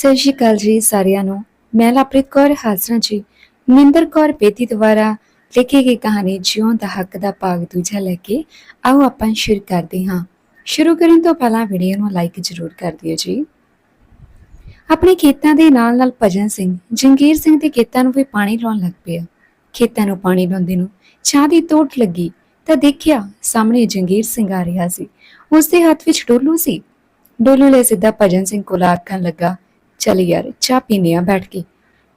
ਸਤਿ ਸ਼੍ਰੀ ਅਕਾਲ ਜੀ ਸਾਰਿਆਂ ਨੂੰ। ਮੈਂ ਲਵਪ੍ਰੀਤ ਕੌਰ ਹਾਜ਼ਰਾਂ ਜੀ। ਮਨਿੰਦਰ ਕੌਰ ਬੇਦੀ ਦੁਆਰਾ ਲਿਖੀ ਗਈ ਕਹਾਣੀ ਜਿਉਂ ਦਾ ਹੱਕ ਦਾ ਭਾਗ ਦੂਜਾ ਲੈ ਕੇ ਆਓ ਆਪਾਂ ਸ਼ੁਰੂ ਕਰਦੇ ਹਾਂ। ਸ਼ੁਰੂ ਕਰਨ ਤੋਂ ਪਹਿਲਾਂ ਵੀਡੀਓ ਨੂੰ ਲਾਈਕ ਜ਼ਰੂਰ ਕਰ ਦਿਓ ਜੀ। ਆਪਣੇ ਖੇਤਾਂ ਦੇ ਨਾਲ ਨਾਲ ਭਜਨ ਸਿੰਘ, ਜੰਗੀਰ ਸਿੰਘ ਦੇ ਖੇਤਾਂ ਨੂੰ ਵੀ ਪਾਣੀ ਲਾਉਣ ਲੱਗ ਪਿਆ। ਖੇਤਾਂ ਨੂੰ ਪਾਣੀ ਲਾਉਂਦੇ ਨੂੰ ਚਾਹ ਦੀ ਤੋਟ ਲੱਗੀ ਤਾਂ ਦੇਖਿਆ ਸਾਹਮਣੇ ਜੰਗੀਰ ਸਿੰਘ ਆ ਰਿਹਾ ਸੀ। ਉਸ ਦੇ ਹੱਥ ਵਿੱਚ ਡੋਲੂ ਸੀ। ਡੋਲੂ ਲੈ ਸਿੱਧਾ ਭਜਨ ਸਿੰਘ ਕੋਲ ਆਖਣ ਲੱਗਾ ਚੱਲ ਯਾਰ, ਚਾਹ ਪੀਨੇ ਆ ਬੈਠ ਕੇ।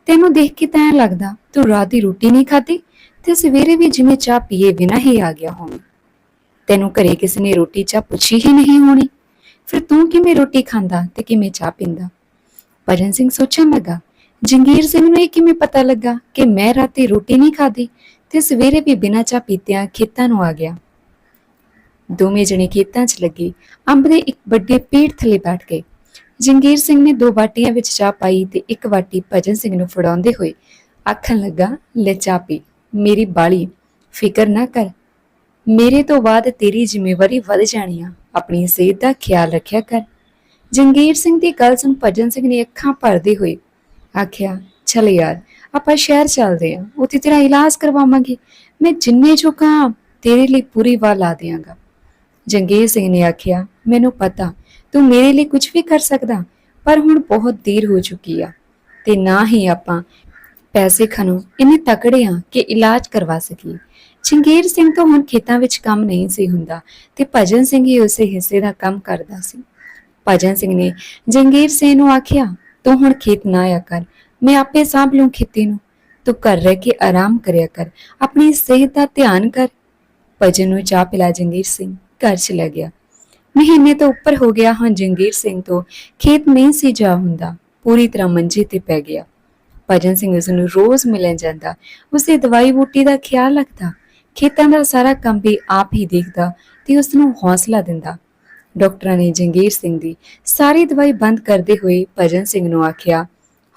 ਤੈਨੂੰ ਦੇਖ ਕੇ ਤਾਂ ਐਂ ਲੱਗਦਾ, ਤੂੰ ਰਾਤ ਦੀ ਰੋਟੀ ਨਹੀਂ ਖਾਧੀ ਤੇ ਸਵੇਰੇ ਵੀ ਜਿਵੇਂ ਚਾਹ ਪੀਏ ਬਿਨਾਂ ਹੀ ਆ ਗਿਆ ਹੋਣਾ। ਤੈਨੂੰ ਘਰੇ ਕਿਸੇ ਨੇ ਰੋਟੀ ਚਾਹ ਪੁੱਛੀ ਹੀ ਨਹੀਂ ਹੋਣੀ। ਫਿਰ ਤੂੰ ਕਿਵੇਂ ਰੋਟੀ ਖਾਂਦਾ ਤੇ ਕਿਵੇਂ ਚਾਹ ਪੀਂਦਾ? ਭਜਨ ਸਿੰਘ ਸੋਚਣ ਲੱਗਾ, ਜੰਗੀਰ ਸਿੰਘ ਨੂੰ ਇਹ ਕਿਵੇਂ ਪਤਾ ਲੱਗਾ ਕਿ ਮੈਂ ਰਾਤੀ ਰੋਟੀ ਨਹੀਂ ਖਾਧੀ ਤੇ ਸਵੇਰੇ ਵੀ ਬਿਨਾਂ ਚਾਹ ਪੀਤਿਆਂ ਖੇਤਾਂ ਨੂੰ ਆ ਗਿਆ। ਦੋਵੇਂ ਜਣੇ ਖੇਤਾਂ 'ਚ ਲੱਗੇ, ਅੰਬ ਦੇ ਇੱਕ ਵੱਡੇ ਪੇੜ ਥੱਲੇ ਬੈਠ ਗਏ। ਜੰਗੀਰ ਸਿੰਘ ਨੇ ਦੋ ਬਾਟੀਆਂ ਵਿੱਚ ਚਾਹ ਪਾਈ ਤੇ ਇੱਕ ਬਾਟੀ ਭਜਨ ਸਿੰਘ ਨੂੰ ਫੜਾਉਂਦੇ ਹੋਏ ਆਖਣ ਲੱਗਾ, ਲੈ ਚਾਹ ਪੀ, ਮੇਰੀ ਬਾਲੀ, ਫਿਕਰ ਨਾ ਕਰ। ਮੇਰੇ ਤੋਂ ਬਾਅਦ ਤੇਰੀ ਜ਼ਿੰਮੇਵਾਰੀ ਵੱਧ ਜਾਣੀ ਆ। ਆਪਣੀ ਸਿਹਤ ਦਾ ਖਿਆਲ ਰੱਖਿਆ ਕਰ। ਜੰਗੀਰ ਸਿੰਘ ਦੀ ਗੱਲ ਸੁਣ ਭਜਨ ਸਿੰਘ ਨੇ ਅੱਖਾਂ ਭਰਦੇ ਹੋਏ ਆਖਿਆ, ਚਲ ਯਾਰ, ਆਪਾਂ ਸ਼ਹਿਰ ਚੱਲਦੇ ਆਂ, ਉੱਥੇ ਤੇਰਾ ਇਲਾਜ ਕਰਵਾਵਾਂਗੇ। ਮੈਂ ਜਿੰਨੇ ਚੁੱਕਾ ਤੇਰੇ ਲਈ ਪੂਰੀ ਵਾਹ ਲਾ ਦਿਆਂਗਾ। ਜੰਗੀਰ ਸਿੰਘ ਨੇ ਆਖਿਆ, ਮੈਨੂੰ ਪਤਾ ਤੂੰ ਮੇਰੇ ਲਈ ਕੁਝ ਵੀ ਕਰ ਸਕਦਾ, ਪਰ ਹੁਣ ਬਹੁਤ ਦੇਰ ਹੋ ਚੁੱਕੀ ਆ, ਤੇ ਨਾ ਹੀ ਆਪਾਂ ਪੈਸੇ ਖਣੋ, ਇੰਨੇ ਤਕੜੇ ਆ ਕਿ ਇਲਾਜ ਕਰਵਾ ਸਕੀਏ। ਜੰਗੀਰ ਸਿੰਘ ਤੋਂ ਹੁਣ ਖੇਤਾਂ ਵਿੱਚ ਕੰਮ ਨਹੀਂ ਸੀ ਹੁੰਦਾ, ਤੇ ਭਜਨ ਸਿੰਘ ਹੀ ਉਸੇ ਹਿੱਸੇ ਦਾ ਕੰਮ ਕਰਦਾ ਸੀ। ਭਜਨ ਸਿੰਘ ਨੇ ਜੰਗੀਰ ਸਿੰਘ ਨੂੰ ਆਖਿਆ, ਤੂੰ ਹੁਣ ਖੇਤ ਨਾ ਆਇਆ ਕਰ, ਮੈਂ ਆਪੇ ਸਾਂਭ ਲੂੰ ਖੇਤੀ ਨੂੰ। ਤੂੰ ਘਰ ਰਹਿ ਕੇ ਆਰਾਮ ਕਰਿਆ ਕਰ, ਆਪਣੀ ਸਿਹਤ ਦਾ ਧਿਆਨ ਕਰ। ਭਜਨ ਨੂੰ ਚਾਹ ਪਿਲਾ ਜੰਗੀਰ ਸਿੰਘ ਘਰ ਚਲਾ ਗਿਆ। ਮਹੀਨੇ ਤੋਂ ਉੱਪਰ ਹੋ ਗਿਆ ਹੁਣ ਜੰਗੀਰ ਸਿੰਘ ਤੋਂ। ਖੇਤ ਨਹੀਂ ਸੀ ਜਾ ਹੁੰਦਾ, ਪੂਰੀ ਤਰ੍ਹਾਂ ਮੰਜੇ ਤੇ ਪੈ ਗਿਆ। ਭਜਨ ਸਿੰਘ ਉਸ ਨੂੰ ਰੋਜ਼ ਮਿਲਣ ਜਾਂਦਾ। ਉਸੇ ਦਵਾਈ ਬੂਟੀ ਦਾ ਖਿਆਲ ਰੱਖਦਾ। ਖੇਤਾਂ ਦਾ ਸਾਰਾ ਕੰਮ ਵੀ ਆਪ ਹੀ ਦੇਖਦਾ ਤੇ ਉਸ ਨੂੰ ਹੌਸਲਾ ਦਿੰਦਾ। ਡਾਕਟਰਾਂ ਨੇ ਜੰਗੀਰ ਸਿੰਘ ਦੀ ਸਾਰੀ ਦਵਾਈ ਬੰਦ ਕਰਦੇ ਹੋਏ ਭਜਨ ਸਿੰਘ ਨੂੰ ਆਖਿਆ,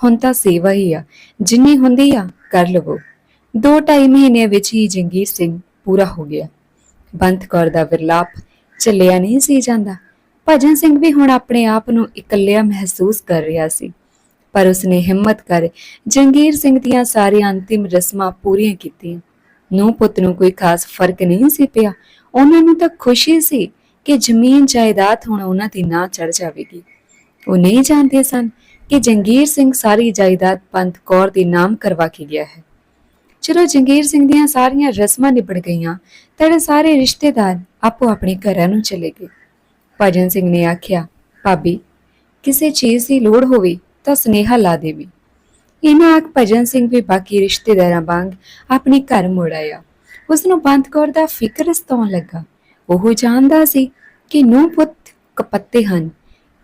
ਹੁਣ ਤਾਂ ਸੇਵਾ ਹੀ ਆ। ਜਿੰਨੀ ਹੁੰਦੀ ਆ, ਕਰ ਲਵੋ। ਦੋ ਢਾਈ ਮਹੀਨਿਆਂ ਵਿੱਚ ਹੀ ਜੰਗੀਰ ਸਿੰਘ ਪੂਰਾ ਹੋ ਗਿਆ। ਬੰਤ ਕੌਰ ਦਾ ਵਿਰਲਾਪ ਚੱਲਿਆ ਨਹੀਂ ਸੀ ਜਾਂਦਾ। ਭਜਨ ਸਿੰਘ ਵੀ ਹੁਣ ਆਪਣੇ ਆਪ ਨੂੰ ਇਕੱਲਿਆ ਮਹਿਸੂਸ ਕਰ ਰਿਹਾ ਸੀ। ਪਰ ਉਸਨੇ ਹਿੰਮਤ ਕਰ ਜੰਗੀਰ ਸਿੰਘ ਦੀਆਂ ਸਾਰੀਆਂ ਅੰਤਿਮ ਰਸਮਾਂ ਪੂਰੀਆਂ ਕੀਤੀਆਂ। ਨੂੰ ਪੁੱਤ ਨੂੰ ਕੋਈ ਖਾਸ ਫ਼ਰਕ ਨਹੀਂ ਸੀ ਪਿਆ। ਉਹਨਾਂ ਨੂੰ ਤਾਂ ਖੁਸ਼ੀ ਸੀ ਕਿ ਜ਼ਮੀਨ ਜਾਇਦਾਦ ਹੁਣ ਉਹਨਾਂ ਦੀ ਨਾ ਚੜ ਜਾਵੇਗੀ। ਉਹ ਨਹੀਂ ਜਾਣਦੇ ਸਨ ਕਿ ਜੰਗੀਰ ਸਿੰਘ ਸਾਰੀ ਜਾਇਦਾਦ ਪੰਥ ਕੌਰ ਦੇ ਨਾਮ ਕਰਵਾ ਕੇ ਗਿਆ ਹੈ। ਚਲੋ ਜੰਗੀਰ ਸਿੰਘ ਦੀਆਂ ਸਾਰੀਆਂ ਰਸਮਾਂ ਨਿਬੜ ਗਈਆਂ ਤਾਂ ਸਾਰੇ ਰਿਸ਼ਤੇਦਾਰ ਆਪੋ ਆਪਣੇ ਘਰਾਂ ਨੂੰ ਚਲੇ ਗਏ। ਭਜਨ ਸਿੰਘ ਨੇ ਆਖਿਆ, ਭਾਬੀ, ਕਿਸੇ ਚੀਜ਼ ਦੀ ਲੋੜ ਹੋਵੇ ਤਾਂ ਸੁਨੇਹਾ ਲਾ ਦੇਵੀ। ਇਹਨਾਂ ਆਖ ਭਜਨ ਸਿੰਘ ਵੀ ਬਾਕੀ ਰਿਸ਼ਤੇਦਾਰਾਂ ਵਾਂਗ ਆਪਣੇ ਘਰ ਮੁੜ ਆਇਆ। ਉਸ ਨੂੰ ਬੰਦ ਕੌਰ ਦਾ ਫਿਕਰ ਸਤਾਉਣ ਲੱਗਾ। ਉਹ ਜਾਣਦਾ ਸੀ ਕਿ ਨੂੰ ਪੁੱਤ ਕਪੱਤੇ ਹਨ।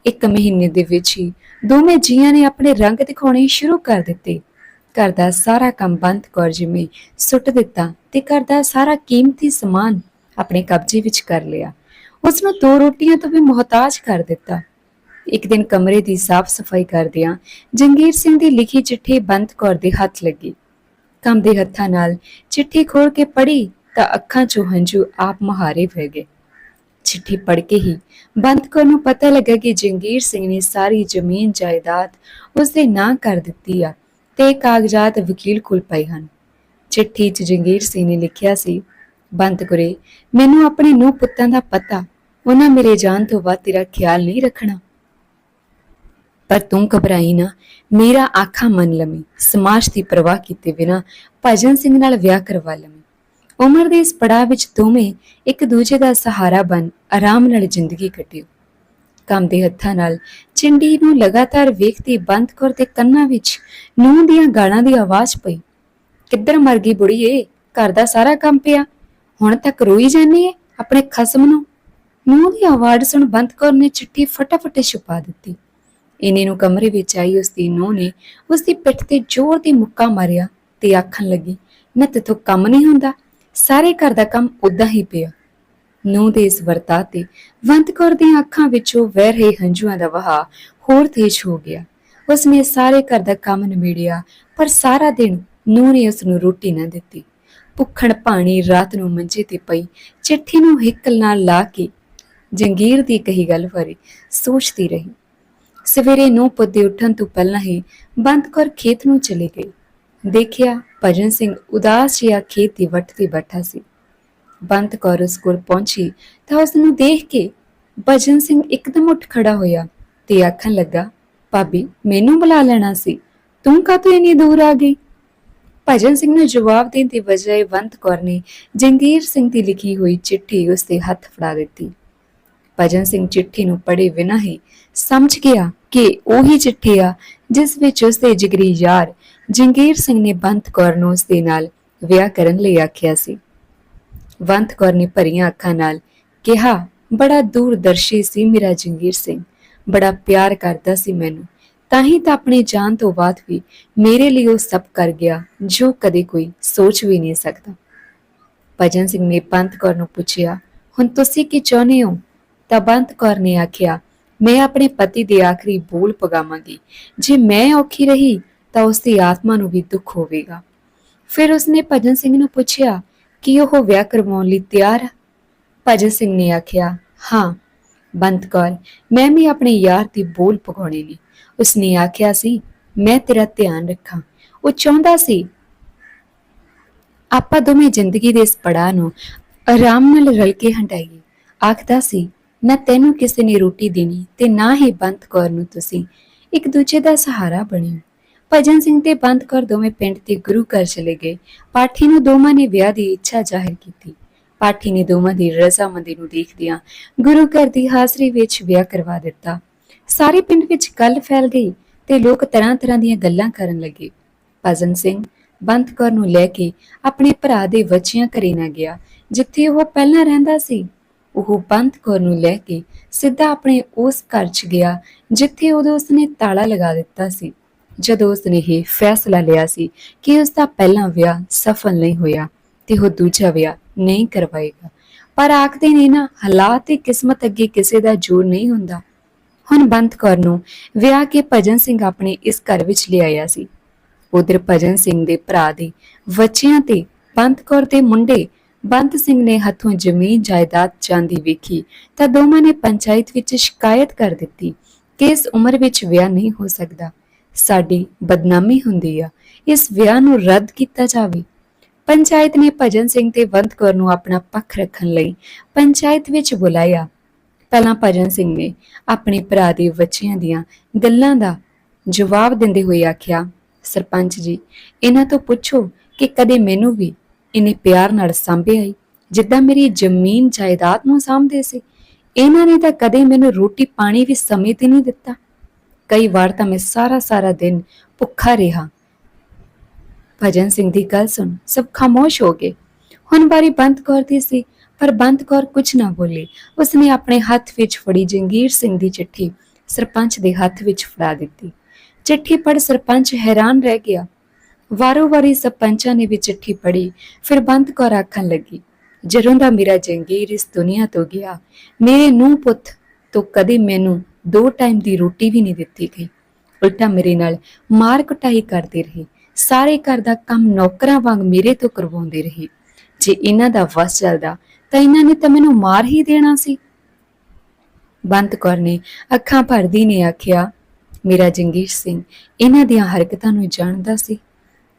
ਇੱਕ ਮਹੀਨੇ ਦੇ ਵਿੱਚ ਹੀ ਦੋਵੇਂ ਜੀਆਂ ਨੇ ਆਪਣੇ ਰੰਗ ਦਿਖਾਉਣੇ ਸ਼ੁਰੂ ਕਰ ਦਿੱਤੇ। ਘਰ ਦਾ ਸਾਰਾ ਕੰਮ ਬੰਦ ਕੌਰ ਜਿਵੇਂ ਸੁੱਟ ਦਿੱਤਾ ਤੇ ਘਰ ਦਾ ਸਾਰਾ ਕੀਮਤੀ ਸਮਾਨ ਆਪਣੇ ਕਬਜ਼ੇ ਵਿੱਚ ਕਰ ਲਿਆ। ਉਸ ਨੂੰ ਦੋ ਰੋਟੀਆਂ ਤੋਂ ਵੀ ਮੁਹਤਾਜ ਕਰ ਦਿੱਤਾ। ਇੱਕ ਦਿਨ ਕਮਰੇ ਦੀ ਸਾਫ਼ ਸਫ਼ਾਈ ਕਰਦਿਆਂ ਜੰਗੀਰ ਸਿੰਘ ਦੀ ਲਿਖੀ ਚਿੱਠੀ ਬੰਦ ਕੌਰ ਦੇ ਹੱਥ ਲੱਗੀ। ਕੰਮ ਦੇ ਹੱਥਾਂ ਨਾਲ ਚਿੱਠੀ ਖੋਲ ਕੇ ਪੜ੍ਹੀ ਤਾਂ ਅੱਖਾਂ 'ਚੋਂ ਹੰਝੂ ਆਪ ਮੁਹਾਰੇ ਵਹਿ ਗਏ। ਚਿੱਠੀ ਪੜ੍ਹ ਕੇ ਹੀ ਬੰਦ ਕੌਰ ਨੂੰ ਪਤਾ ਲੱਗਾ ਕਿ ਜੰਗੀਰ ਸਿੰਘ ਨੇ ਸਾਰੀ ਜ਼ਮੀਨ ਜਾਇਦਾਦ ਉਸ ਦੇ ਨਾਂ ਕਰ ਦਿੱਤੀ ਆ। ਤੇ ਕਾਗਜ਼ਾਤ ਵਕੀਲ ਕੋਲ ਪਏ ਹਨ। ਚਿੱਠੀ 'ਚ ਜੰਗੀਰ ਸਿੰਘ ਨੇ ਲਿਖਿਆ ਸੀ, ਬੰਤ ਕਰੇ, ਮੈਨੂੰ ਆਪਣੇ ਨੂੰ ਪੁੱਤਾਂ ਦਾ ਪਤਾ, ਉਹਨਾਂ ਮੇਰੇ ਜਾਨ ਤੋਂ ਵੱਧ ਤੇਰਾ ਖਿਆਲ ਨਹੀਂ ਰੱਖਣਾ। ਪਰ ਤੂੰ ਘਬਰਾਈ ਨਾ, ਮੇਰਾ ਆਖਾ ਮੰਨ ਲਵੀਂ, ਸਮਾਜ ਦੀ ਪਰਵਾਹ ਕੀਤੇ ਬਿਨਾ ਭਜਨ ਸਿੰਘ ਨਾਲ ਵਿਆਹ ਕਰਵਾ ਲਵੀਂ। ਉਮਰ ਦੇ ਇਸ ਪੜਾਅ ਵਿੱਚ ਦੋਵੇਂ ਇੱਕ ਦੂਜੇ ਦਾ ਸਹਾਰਾ ਬਣ ਆਰਾਮ ਨਾਲ ਜ਼ਿੰਦਗੀ ਕੱਟਿਓ। ਕੰਮ ਦੇ ਹੱਥਾਂ ਨਾਲ। ਚਿੰਡੀ ਨੂੰ ਲਗਾਤਾਰ ਵੇਖਦੀ ਬੰਦ ਕਰ ਦੇ ਕੰਨਾਂ ਵਿੱਚ ਨੂੰਹ ਦੀਆਂ ਗਾਲਾਂ ਦੀ ਆਵਾਜ਼ ਪਈ। ਕਿੱਧਰ ਮਰ ਗਈ ਬੁੜੀਏ ਘਰ ਦਾ ਸਾਰਾ ਕੰਮ ਪਿਆ। ਹੁਣ ਤੱਕ ਰੋਈ ਜਾਨੀ ਹੈ ਆਪਣੇ ਖਸਮ ਨੂੰ। ਨੂੰਹ ਦੀ ਆਵਾਜ਼ ਸੁਣ ਬੰਦ ਕੌਰ ਨੇ ਚਿੱਠੀ ਫਟਾਫਟ ਛੁਪਾ ਦਿੱਤੀ। ਇਨੇ ਨੂੰ ਕਮਰੇ ਵਿੱਚ ਆਈ ਉਸ ਦੀ ਨੂੰਹ ਨੇ ਉਸ ਦੀ ਪਿੱਠ ਤੇ ਜ਼ੋਰ ਦੀ ਮੁੱਕਾ ਮਾਰਿਆ ਤੇ ਆਖਣ ਲੱਗੀ ਨਾ ਤੇਥੋਂ ਕੰਮ ਨਹੀਂ ਹੁੰਦਾ। ਸਾਰੇ ਘਰ ਦਾ ਕੰਮ ਉਦਾਂ ਹੀ ਪਿਆ। ਨੂੰਹ ਦੇ ਇਸ ਵਰਤਾ ਤੇ ਵੰਤ ਕੌਰ ਦੀਆਂ ਅੱਖਾਂ ਵਿੱਚੋਂ ਵਹਿ ਰਹੇ ਹੰਝੂਆਂ ਦਾ ਵਹਾਅ ਹੋਰ ਤੇਜ਼ ਹੋ ਗਿਆ। ਉਸਨੇ ਸਾਰੇ ਘਰ ਦਾ ਕੰਮ ਨਿਬੇੜਿਆ, ਪਰ ਸਾਰਾ ਦਿਨ ਨੂੰਹ ਨੇ ਉਸ ਨੂੰ ਰੋਟੀ ਨਾ ਦਿੱਤੀ। ਭੁੱਖਣ ਪਾਣੀ ਰਾਤ ਨੂੰ ਮੰਜੇ ਤੇ ਪਈ, ਚਿੱਠੀ ਨੂੰ ਹਿੱਕਲ ਨਾਲ ਲਾ ਕੇ ਜੰਗੀਰ ਦੀ ਕਹੀ ਗੱਲ ਬਾਰੇ ਸੋਚਦੀ ਰਹੀ। ਸਵੇਰੇ ਨੂੰ ਪੁੱਤੇ ਉੱਠਣ ਤੋਂ ਪਹਿਲਾਂ ਹੀ ਬੰਦ ਕਰ ਖੇਤ ਨੂੰ ਚਲੇ ਗਈ। ਦੇਖਿਆ ਭਜਨ ਸਿੰਘ ਉਦਾਸ ਜਿਹਾ ਖੇਤ ਦੀ ਵੱਟ ਤੇ ਬੈਠਾ ਸੀ। ਬੰਤ ਕੌਰ ਉਸ ਕੋਲ ਪਹੁੰਚੀ ਤਾਂ ਉਸ ਨੂੰ ਦੇਖ ਕੇ ਭਜਨ ਸਿੰਘ ਇੱਕਦਮ ਉੱਠ ਖੜਾ ਹੋਇਆ ਤੇ ਆਖਣ ਲੱਗਾ, ਭਾਬੀ, ਮੈਨੂੰ ਬੁਲਾ ਲੈਣਾ ਸੀ। ਤੂੰ ਕਾਹਤੋਂ ਇੰਨੀ ਦੂਰ ਆ ਗਈ? ਭਜਨ ਸਿੰਘ ਨੂੰ ਜਵਾਬ ਦੇਣ ਦੀ ਬਜਾਏ ਬੰਤ ਕੌਰ ਨੇ ਜੰਗੀਰ ਸਿੰਘ ਦੀ ਲਿਖੀ ਹੋਈ ਚਿੱਠੀ ਉਸ ਦੇ ਹੱਥ ਫੜਾ ਦਿੱਤੀ। ਭਜਨ ਸਿੰਘ ਚਿੱਠੀ ਨੂੰ ਪੜ੍ਹੇ ਬਿਨਾਂ ਹੀ ਸਮਝ ਗਿਆ ਕਿ ਉਹੀ ਚਿੱਠੀ ਆ ਜਿਸ ਵਿੱਚ ਉਸ ਦੇ ਜਿਗਰੀ ਯਾਰ ਜੰਗੀਰ ਸਿੰਘ ਨੇ ਬੰਤ ਕੌਰ ਨੂੰ ਉਸ ਦੇ ਨਾਲ ਵਿਆਹ ਕਰਨ ਲਈ ਆਖਿਆ ਸੀ। ਬੰਦ ਕੌਰ ਨੇ ਭਰੀਆਂ ਅੱਖਾਂ ਨਾਲ ਕਿਹਾ, ਬੜਾ ਦੂਰਦਰਸ਼ੀ ਸੀ ਮੇਰਾ ਜੰਗੀਰ ਸਿੰਘ। ਬੜਾ ਪਿਆਰ ਕਰਦਾ ਸੀ ਮੈਨੂੰ। ਤਾਂ ਹੀ ਤਾਂ ਆਪਣੇ ਜਾਨ ਤੋਂ ਬਾਅਦ ਵੀ ਮੇਰੇ ਲਈ ਉਹ ਸਭ ਕਰ ਗਿਆ, ਜੋ ਕਦੇ ਕੋਈ ਸੋਚ ਵੀ ਨਹੀਂ ਸਕਦਾ। ਭਜਨ ਸਿੰਘ ਨੇ ਬੰਦ ਕੌਰ ਨੂੰ ਪੁੱਛਿਆ, ਹੁਣ ਤੁਸੀਂ ਕੀ ਚਾਹੁੰਦੇ ਹੋ? ਤਾਂ ਬੰਤ ਕੌਰ ਨੇ ਆਖਿਆ, ਮੈਂ ਆਪਣੇ ਪਤੀ ਦੇ ਆਖਰੀ ਬੋਲ ਪਗਾਵਾਂਗੀ। ਜੇ ਮੈਂ ਔਖੀ ਰਹੀ ਤਾਂ ਉਸ ਦੀ ਆਤਮਾ ਨੂੰ ਵੀ ਦੁੱਖ ਹੋਵੇਗਾ। ਫਿਰ ਉਸਨੇ ਭਜਨ ਸਿੰਘ ਨੂੰ ਪੁੱਛਿਆ ਕੀ ਉਹ ਵਿਆਹ ਕਰਵਾਉਣ ਲਈ ਤਿਆਰ ਹੈ ਭਜਨ ਸਿੰਘ ਨੇ ਆਖਿਆ, ਹਾਂ ਬੰਤ ਕੌਰ। ਮੈਂ ਵੀ ਆਪਣੇ ਯਾਰ ਦੀ ਬੋਲ ਪਗਾਉਣੇ ਨੇ। ਉਸਨੇ ਆਖਿਆ ਸੀ, ਮੈਂ ਤੇਰਾ ਧਿਆਨ ਰੱਖਾਂ। ਉਹ ਚਾਹੁੰਦਾ ਸੀ, ਆਪਾਂ ਦੋਵੇਂ ਜ਼ਿੰਦਗੀ ਦੇ ਇਸ ਪੜਾਅ ਨੂੰ ਆਰਾਮ ਨਾਲ ਰਲ ਕੇ ਹੰਡਾਈਏ ਆਖਦਾ ਸੀ, ਨਾ ਤੈਨੂੰ ਕਿਸੇ ਨੇ ਰੋਟੀ ਦੇਣੀ ਤੇ ਨਾ ਹੀ ਬੰਤ ਕੌਰ ਨੂੰ ਤੁਸੀਂ। ਇੱਕ ਦੂਜੇ ਦਾ ਸਹਾਰਾ ਬਣਿਓ। ਭਜਨ ਸਿੰਘ ਤੇ ਬੰਦ ਕੌਰ ਦੋਵੇਂ ਪਿੰਡ ਤੇ ਗੁਰੂ ਘਰ ਚਲੇ ਗਏ। ਪਾਠੀ ਨੂੰ ਦੋਵਾਂ ਨੇ ਵਿਆਹ ਦੀ ਇੱਛਾ ਜ਼ਾਹਿਰ ਕੀਤੀ। ਪਾਠੀ ਨੇ ਦੋਵਾਂ ਦੀ ਰਜ਼ਾਮੰਦੀ ਨੂੰ ਦੇਖਦਿਆਂ ਗੁਰੂ ਘਰ ਦੀ ਹਾਜ਼ਰੀ ਵਿੱਚ ਵਿਆਹ ਕਰਵਾ ਦਿੱਤਾ। ਸਾਰੇ ਪਿੰਡ ਵਿੱਚ ਗੱਲ ਫੈਲ ਗਈ ਤੇ ਲੋਕ ਤਰ੍ਹਾਂ ਤਰ੍ਹਾਂ ਦੀਆਂ ਗੱਲਾਂ ਕਰਨ ਲੱਗੇ। ਭਜਨ ਸਿੰਘ ਬੰਦ ਕੌਰ ਨੂੰ ਲੈ ਕੇ ਆਪਣੇ ਭਰਾ ਦੇ ਬੱਚਿਆਂ ਘਰੇ ਨਾ ਗਿਆ, ਜਿੱਥੇ ਉਹ ਪਹਿਲਾਂ ਰਹਿੰਦਾ ਸੀ। ਉਹ ਬੰਦ ਕੌਰ ਨੂੰ ਲੈ ਕੇ ਸਿੱਧਾ ਆਪਣੇ ਉਸ ਘਰ 'ਚ ਗਿਆ, ਜਿੱਥੇ ਉਦੋਂ ਉਸਨੇ ਤਾਲਾ ਲਗਾ ਦਿੱਤਾ ਸੀ। ਜਦੋਂ ਉਸਨੇ ਇਹ ਫੈਸਲਾ ਲਿਆ ਸੀ ਕਿ ਉਸ ਦਾ ਪਹਿਲਾ ਵਿਆਹ ਸਫਲ ਨਹੀਂ ਹੋਇਆ ਤੇ ਉਹ ਦੂਜਾ ਵਿਆਹ ਨਹੀਂ ਕਰਵਾਏਗਾ। ਪਰ ਆਖਦੇ ਨੇ ਨਾ, ਹਾਲਾਤ ਤੇ ਕਿਸਮਤ ਅੱਗੇ ਕਿਸੇ ਦਾ ਜ਼ੋਰ ਨਹੀਂ ਹੁੰਦਾ। ਹੁਣ ਬੰਤ ਕੌਰ ਨੂੰ ਵਿਆਹ ਕੇ ਭਜਨ ਸਿੰਘ ਆਪਣੇ ਇਸ ਘਰ ਵਿੱਚ ਲਿਆਇਆ ਸੀ। ਉਧਰ ਭਜਨ ਸਿੰਘ ਦੇ ਭਰਾ ਦੇ ਬੱਚਿਆਂ ਤੇ ਬੰਤ ਕੌਰ ਦੇ ਮੁੰਡੇ ਬੰਤ ਸਿੰਘ ਨੇ ਹੱਥੋਂ ਜ਼ਮੀਨ ਜਾਇਦਾਦ ਜਾਂਦੀ ਵੇਖੀ ਤਾਂ ਦੋਵਾਂ ਨੇ ਪੰਚਾਇਤ ਵਿੱਚ ਸ਼ਿਕਾਇਤ ਕਰ ਦਿੱਤੀ ਕਿ ਇਸ ਉਮਰ ਵਿੱਚ ਵਿਆਹ ਨਹੀਂ ਹੋ ਸਕਦਾ। ਸਾਡੀ ਬਦਨਾਮੀ ਹੁੰਦੀ ਆ। ਇਸ ਵਿਆਹ ਨੂੰ ਰੱਦ ਕੀਤਾ ਜਾਵੇ। ਪੰਚਾਇਤ ਨੇ ਭਜਨ ਸਿੰਘ ਤੇ ਬੰਦ ਕੌਰ ਨੂੰ ਆਪਣਾ ਪੱਖ ਰੱਖਣ ਲਈ ਪੰਚਾਇਤ ਵਿੱਚ ਬੁਲਾਇਆ। ਪਹਿਲਾਂ ਭਜਨ ਸਿੰਘ ਨੇ ਆਪਣੇ ਭਰਾ ਦੇ ਬੱਚਿਆਂ ਦੀਆਂ ਗੱਲਾਂ ਦਾ ਜਵਾਬ ਦਿੰਦੇ ਹੋਏ ਆਖਿਆ, ਸਰਪੰਚ ਜੀ, ਇਹਨਾਂ ਤੋਂ ਪੁੱਛੋ ਕਿ ਕਦੇ ਮੈਨੂੰ ਵੀ ਇੰਨੇ ਪਿਆਰ ਨਾਲ ਸਾਂਭਿਆ ਹੀ ਜਿੱਦਾਂ ਮੇਰੀ ਜ਼ਮੀਨ ਜਾਇਦਾਦ ਨੂੰ ਸਾਂਭਦੇ ਸੀ। ਇਹਨਾਂ ਨੇ ਤਾਂ ਕਦੇ ਮੈਨੂੰ ਰੋਟੀ ਪਾਣੀ ਵੀ ਸਮੇਂ ਤੇ ਨਹੀਂ ਦਿੱਤਾ। ਕਈ ਵਾਰ ਤਾਂ ਮੈਂ ਸਾਰਾ ਸਾਰਾ ਦਿਨ ਭੁੱਖਾ ਰਿਹਾ। ਭਜਨ ਸਿੰਘ ਦੀ ਗੱਲ ਸੁਣ, ਸਭ ਖਾਮੋਸ਼ ਹੋ ਗਏ। ਹੁਣ ਵਾਰੀ ਬੰਦ ਕੌਰ ਦੀ ਸੀ, ਪਰ ਬੰਦ ਕੌਰ ਕੁਝ ਨਾ ਬੋਲੀ। ਉਸਨੇ ਆਪਣੇ ਹੱਥ ਵਿੱਚ ਫੜੀ ਜੰਗੀਰ ਸਿੰਘ ਦੀ ਚਿੱਠੀ, ਸਰਪੰਚ ਦੇ ਹੱਥ ਵਿੱਚ ਫੜਾ ਦਿੱਤੀ। ਚਿੱਠੀ ਪੜ੍ਹ ਸਰਪੰਚ ਹੈਰਾਨ ਰਹਿ ਗਿਆ। ਵਾਰੋ ਵਾਰੀ ਸਰਪੰਚਾਂ ਨੇ ਵੀ ਚਿੱਠੀ ਪੜ੍ਹੀ, ਫਿਰ ਬੰਦ ਕੌਰ ਆਖਣ ਲੱਗੀ, ਜਦੋਂ ਦਾ ਮੇਰਾ ਜੰਗੀਰ ਇਸ ਦੁਨੀਆ ਤੋਂ ਗਿਆ, ਮੇਰੇ ਨੂੰ ਪੁੱਤ ਤੋਂ ਕਦੇ ਮੈਨੂੰ ਦੋ ਟਾਈਮ ਦੀ ਰੋਟੀ ਵੀ ਨਹੀਂ ਦਿੱਤੀ ਗਈ। ਉਲਟਾ ਮੇਰੇ ਨਾਲ ਮਾਰ ਕੁਟਾਈ ਕਰਦੇ ਰਹੇ। ਸਾਰੇ ਘਰ ਦਾ ਕੰਮ ਨੌਕਰਾਂ ਵਾਂਗ ਮੇਰੇ ਤੋਂ ਕਰਵਾਉਂਦੇ ਰਹੇ। ਜੇ ਇਹਨਾਂ ਦਾ ਵਸ ਚੱਲਦਾ, ਤਾਂ ਇਹਨਾਂ ਨੇ ਤਾਂ ਮੈਨੂੰ ਮਾਰ ਹੀ ਦੇਣਾ ਸੀ। ਬੰਦ ਕੌਰ ਨੇ ਅੱਖਾਂ ਭਰਦੀ ਨੇ ਆਖਿਆ, ਮੇਰਾ ਜੰਗੀਸ਼ ਸਿੰਘ, ਇਹਨਾਂ ਦੀਆਂ ਹਰਕਤਾਂ ਨੂੰ ਜਾਣਦਾ ਸੀ।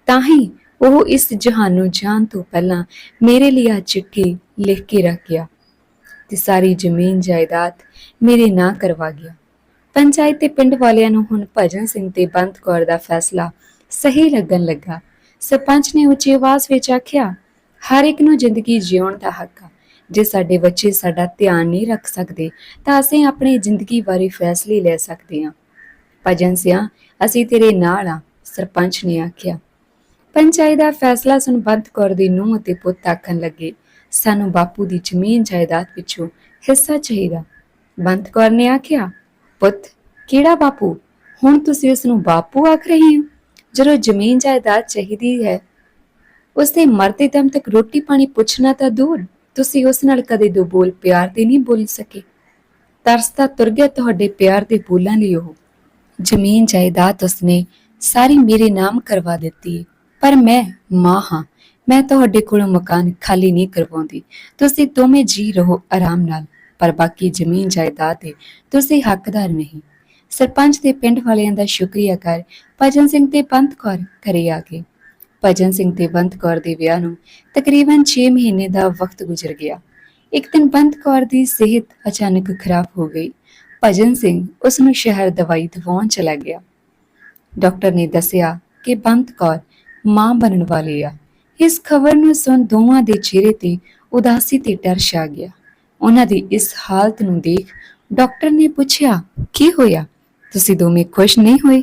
ਤਾਂ ਹੀ ਉਹ ਇਸ ਜਹਾਨ ਨੂੰ ਜਾਣ ਤੋਂ ਪਹਿਲਾਂ ਮੇਰੇ ਲਈ ਆ ਚਿੱਠੀ ਲਿਖ ਕੇ ਰੱਖ ਗਿਆ। ਤੇ ਸਾਰੀ ਜ਼ਮੀਨ ਜਾਇਦਾਦ ਮੇਰੇ ਨਾਂ ਕਰਵਾ ਗਿਆ। ਪੰਚਾਇਤ ਤੇ ਪਿੰਡ ਵਾਲਿਆਂ ਨੂੰ ਹੁਣ ਭਜਨ ਸਿੰਘ ਤੇ ਬੰਤ ਕੌਰ ਦਾ ਫੈਸਲਾ ਸਹੀ ਲੱਗਣ ਲੱਗਾ। ਸਰਪੰਚ ਨੇ ਉੱਚੀ ਆਵਾਜ਼ ਵਿੱਚ ਆਖਿਆ, ਹਰ ਇੱਕ ਨੂੰ ਜ਼ਿੰਦਗੀ ਜਿਉਣ ਦਾ ਹੱਕ ਆ। ਜੇ ਸਾਡੇ ਬੱਚੇ ਸਾਡਾ ਧਿਆਨ ਨਹੀਂ ਰੱਖ ਸਕਦੇ, ਤਾਂ ਅਸੀਂ ਆਪਣੀ ਜ਼ਿੰਦਗੀ ਬਾਰੇ ਫੈਸਲੇ ਲੈ ਸਕਦੇ ਹਾਂ। ਭਜਨ ਸਿਆ, ਅਸੀਂ ਤੇਰੇ ਨਾਲ ਆ, ਸਰਪੰਚ ਨੇ ਆਖਿਆ। ਪੰਚਾਇਤ ਦਾ ਫੈਸਲਾ ਸੁਣ ਬੰਦ ਕੌਰ ਦੀ ਨੂੰਹ ਅਤੇ ਪੁੱਤ ਆਖਣ ਲੱਗੇ, ਸਾਨੂੰ ਬਾਪੂ ਦੀ ਜ਼ਮੀਨ ਜਾਇਦਾਦ ਵਿੱਚੋਂ ਹਿੱਸਾ ਚਾਹੀਦਾ। ਬੰਤ ਕੌਰ ਨੇ ਆਖਿਆ, ਪੁੱਤ, ਕਿਹੜਾ ਬਾਪੂ? ਹੁਣ ਤੁਸੀਂ ਉਸ ਨੂੰ ਬਾਪੂ ਆਖ ਰਹੇ ਹੋ? ਜਦੋਂ ਜ਼ਮੀਨ ਜਾਇਦਾਦ ਚਾਹੀਦੀ ਹੈ ਉਸ ਦੇ ਮਰਦੇ ਦਮ ਤੱਕ ਰੋਟੀ ਪਾਣੀ ਪੁੱਛਣਾ ਤਾਂ ਦੂਰ। ਤੁਸੀਂ ਉਸ ਨਾਲ ਕਦੇ ਦੋ ਬੋਲ ਪਿਆਰ ਦੇ ਨਹੀਂ ਬੋਲ ਸਕੇ। ਤਰਸਤਾ ਤੁਰ ਗਿਆ ਤੁਹਾਡੇ ਪਿਆਰ ਦੇ ਬੋਲਾਂ ਲਈ ਉਹ। ਜ਼ਮੀਨ ਜਾਇਦਾਦ ਉਸਨੇ ਸਾਰੀ ਮੇਰੇ ਨਾਮ ਕਰਵਾ ਦਿੱਤੀ ਹੈ। ਪਰ ਮੈਂ ਮਾਂ ਹਾਂ। ਮੈਂ ਤੁਹਾਡੇ ਕੋਲੋਂ ਮਕਾਨ ਖਾਲੀ ਨਹੀਂ ਕਰਵਾਉਂਦੀ। ਤੁਸੀਂ ਦੋਵੇਂ ਜੀ ਰਹੋ ਆਰਾਮ ਨਾਲ। ਪਰ ਬਾਕੀ ਜ਼ਮੀਨ ਜਾਇਦਾਦ ਦੇ ਤੁਸੀਂ ਹੱਕਦਾਰ ਨਹੀਂ। ਸਰਪੰਚ ਤੇ ਪਿੰਡ ਵਾਲਿਆਂ ਦਾ ਸ਼ੁਕਰੀਆ ਕਰ ਭਜਨ ਸਿੰਘ ਤੇ ਬੰਤ ਕੌਰ ਘਰੇ ਆ ਗਏ। ਭਜਨ ਸਿੰਘ ਤੇ ਬੰਤ ਕੌਰ ਦੇ ਵਿਆਹ ਨੂੰ ਤਕਰੀਬਨ 6 ਮਹੀਨੇ ਦਾ ਵਕਤ ਗੁਜ਼ਰ ਗਿਆ। ਇੱਕ ਦਿਨ ਬੰਤ ਕੌਰ ਦੀ ਸਿਹਤ ਅਚਾਨਕ ਖਰਾਬ ਹੋ ਗਈ। ਭਜਨ ਸਿੰਘ ਉਸ ਨੂੰ ਸ਼ਹਿਰ ਦਵਾਈ ਦਿਵਾਉਣ ਚਲਾ ਗਿਆ। ਡਾਕਟਰ ਨੇ ਦੱਸਿਆ ਕਿ ਬੰਤ ਕੌਰ ਮਾਂ ਬਣਨ ਵਾਲੀ ਆ। ਇਸ ਖਬਰ ਨੂੰ ਸੁਣ ਦੋਵਾਂ ਦੇ ਚਿਹਰੇ ਤੇ ਉਦਾਸੀ ਤੇ ਡਰ ਛਾ ਗਿਆ। ਉਹਨਾਂ ਦੀ ਇਸ ਹਾਲਤ ਨੂੰ ਦੇਖ ਡਾਕਟਰ ਨੇ ਪੁੱਛਿਆ, ਕੀ ਹੋਇਆ? ਤੁਸੀਂ ਦੋਵੇਂ ਖੁਸ਼ ਨਹੀਂ ਹੋਏ?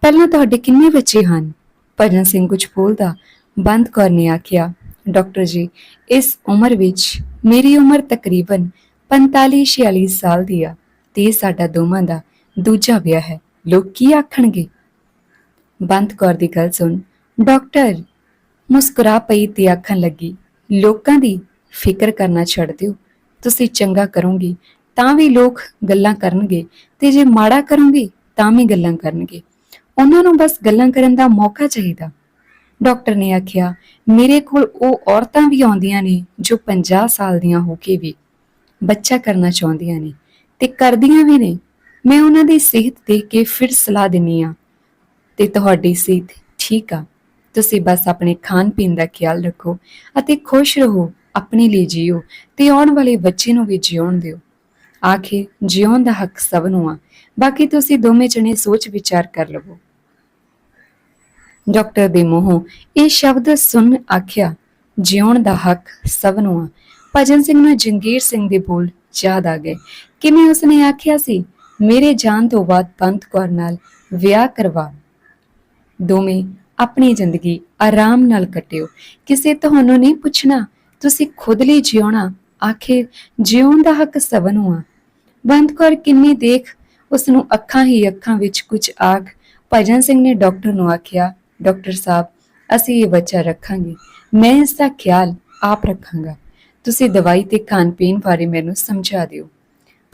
ਪਹਿਲਾਂ ਤੁਹਾਡੇ ਕਿੰਨੇ ਬੱਚੇ ਹਨ? ਭਜਨ ਸਿੰਘ ਕੁਝ ਬੋਲਦਾ, ਬੰਦ ਕੌਰ ਨੇ ਆਖਿਆ, ਡਾਕਟਰ ਜੀ, ਇਸ ਉਮਰ ਵਿੱਚ ਮੇਰੀ ਉਮਰ ਤਕਰੀਬਨ 45-46 ਸਾਲ ਦੀ ਆ ਤੇ ਸਾਡਾ ਦੋਵਾਂ ਦਾ ਦੂਜਾ ਵਿਆਹ ਹੈ। ਲੋਕ ਕੀ ਆਖਣਗੇ? ਬੰਦ ਕੌਰ ਦੀ ਗੱਲ ਸੁਣ, ਡਾਕਟਰ ਮੁਸਕਰਾ ਪਈ ਤੇ ਆਖਣ ਲੱਗੀ, ਲੋਕਾਂ ਦੀ ਫਿਕਰ ਕਰਨਾ ਛੱਡ ਦਿਓ। ਤੁਸੀਂ ਚੰਗਾ ਕਰੋਗੇ, ਤਾਂ ਵੀ ਲੋਕ ਗੱਲਾਂ ਕਰਨਗੇ ਤੇ ਜੇ ਮਾੜਾ ਕਰੋਗੇ, ਤਾਂ ਵੀ ਗੱਲਾਂ ਕਰਨਗੇ। ਉਹਨਾਂ ਨੂੰ ਬਸ ਗੱਲਾਂ ਕਰਨ ਦਾ ਮੌਕਾ ਚਾਹੀਦਾ। ਡਾਕਟਰ ਨੇ ਆਖਿਆ, ਮੇਰੇ ਕੋਲ ਉਹ ਔਰਤਾਂ ਵੀ ਆਉਂਦੀਆਂ ਨੇ ਜੋ 50 ਸਾਲ ਦੀਆਂ ਹੋ ਕੇ ਵੀ ਬੱਚਾ ਕਰਨਾ ਚਾਹੁੰਦੀਆਂ ਨੇ ਤੇ ਕਰਦੀਆਂ ਵੀ ਨੇ। ਮੈਂ ਉਹਨਾਂ ਦੀ ਸਿਹਤ ਦੇਖ ਕੇ ਫਿਰ ਸਲਾਹ ਦਿੰਨੀ ਆ ਤੇ ਤੁਹਾਡੀ ਸਿਹਤ ਠੀਕ ਆ। ਤੁਸੀਂ ਬਸ ਆਪਣੇ ਖਾਣ ਪੀਣ ਦਾ ਖਿਆਲ ਰੱਖੋ ਅਤੇ ਖੁਸ਼ ਰਹੋ। ਆਪਣੇ ਲਈ ਜੀਓ ਤੇ ਆਉਣ ਵਾਲੇ ਬੱਚੇ ਨੂੰ ਵੀ ਜਿਉਣ ਦਿਓ। ਆਖੇ, ਜਿਉਣ ਦਾ ਹੱਕ ਸਭ ਨੂੰ ਆ। ਬਾਕੀ ਤੁਸੀਂ ਦੋਵੇਂ ਜਣੇ ਸੋਚ ਵਿਚਾਰ ਕਰ ਲਵੋ। ਡਾਕਟਰ ਦੇ ਮੂੰਹੋਂ ਇਹ ਸ਼ਬਦ ਸੁਣ ਆਖਿਆ, ਜਿਉਣ ਦਾ ਹੱਕ ਸਭ ਨੂੰ ਆ। ਭਜਨ ਸਿੰਘ ਨੂੰ ਜੰਗੀਰ ਸਿੰਘ ਦੇ ਬੋਲ ਯਾਦ ਆ ਗਏ। ਕਿਵੇਂ ਉਸਨੇ ਆਖਿਆ ਸੀ, ਮੇਰੇ ਜਾਣ ਤੋਂ ਬਾਅਦ ਬੰਤ ਕੌਰ ਨਾਲ ਵਿਆਹ ਕਰਵਾ। ਦੋਵੇਂ ਆਪਣੀ ਜ਼ਿੰਦਗੀ ਆਰਾਮ ਨਾਲ ਕੱਟਿਓ। ਕਿਸੇ ਤੁਹਾਨੂੰ ਨਹੀਂ ਪੁੱਛਣਾ ਤੁਸੀਂ ਖੁਦ ਲਈ ਜਿਉਣਾ, ਆਖੇ, ਜਿਉਣ ਦਾ ਹੱਕ ਸਭ ਨੂੰ ਆ ਬੰਦ ਕੌਰ ਕਿੰਨੀ ਦੇਖ ਉਸ ਨੂੰ ਅੱਖਾਂ ਹੀ ਅੱਖਾਂ ਵਿੱਚ ਕੁਝ ਆਖ ਭਜਨ ਸਿੰਘ ਨੇ ਡਾਕਟਰ ਨੂੰ ਆਖਿਆ, ਡਾਕਟਰ ਸਾਹਿਬ, ਅਸੀਂ ਇਹ ਬੱਚਾ ਰੱਖਾਂਗੇ। ਮੈਂ ਇਸ ਦਾ ਖਿਆਲ ਆਪ ਰੱਖਾਂਗਾ। ਤੁਸੀਂ ਦਵਾਈ ਤੇ ਖਾਣ ਪੀਣ ਬਾਰੇ ਮੈਨੂੰ ਸਮਝਾ ਦਿਓ।